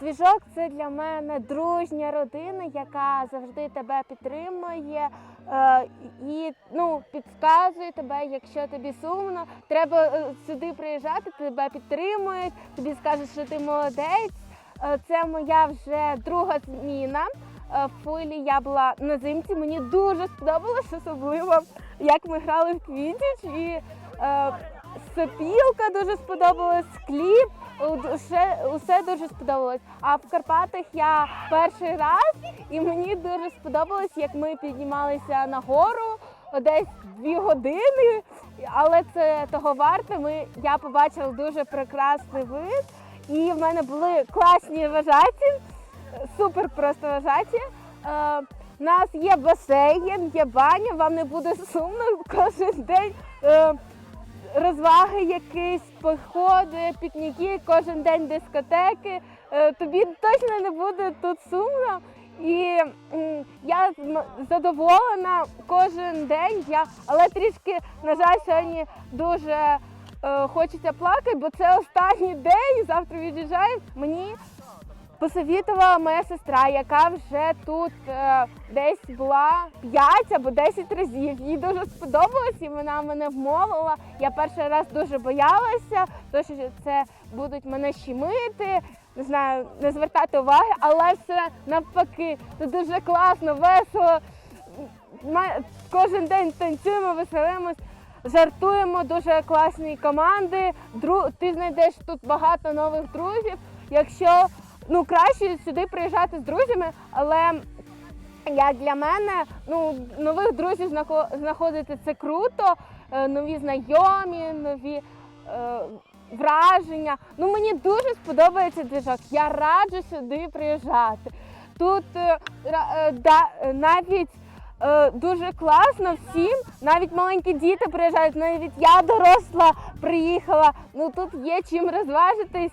Двіжок це для мене дружня родина, яка завжди тебе підтримує е, і ну, підказує тебе, якщо тобі сумно. Треба е, сюди приїжджати, тебе підтримують, тобі скажуть, що ти молодець. Е, Це моя вже друга зміна. В филі я була на зимці. Мені дуже сподобалось, особливо як ми грали в квітіч. І е, сопілка дуже сподобалась, кліп. Усе, усе дуже сподобалось. А в Карпатах я перший раз, і мені дуже сподобалось, як ми піднімалися на гору десь дві години. Але це того варте. Ми, я побачила дуже прекрасний вид, і в мене були класні вважаті, супер просто вважаті. Е, у нас є басейн, є баня, вам не буде сумно кожен день. Розваги якісь, походи, пікніки, кожен день дискотеки. Е, Тобі точно не буде тут сумно. І я задоволена кожен день. Я, але трішки, на жаль, сьогодні дуже е, хочеться плакати, бо це останній день. Завтра від'їжджаю. Мені посовітувала моя сестра, яка вже тут е, десь була 5 або 10 разів. Їй дуже сподобалось, і вона мене вмовила. Я перший раз дуже боялася, тому що це будуть мене щемити, не знаю, не звертати уваги, але все навпаки, це дуже класно, весело. Кожен день танцюємо, веселимось. Жартуємо дуже класні команди. Дру... Ти знайдеш тут багато нових друзів. Якщо ну краще сюди приїжджати з друзями, але як для мене, ну нових друзів знаходити це круто, е, нові знайомі, нові е, враження. Ну мені дуже сподобається двіжок. Я раджу сюди приїжджати. Тут е, е, да, навіть дуже класно всім, навіть маленькі діти приїжджають, навіть я доросла приїхала. Ну тут є чим розважитись.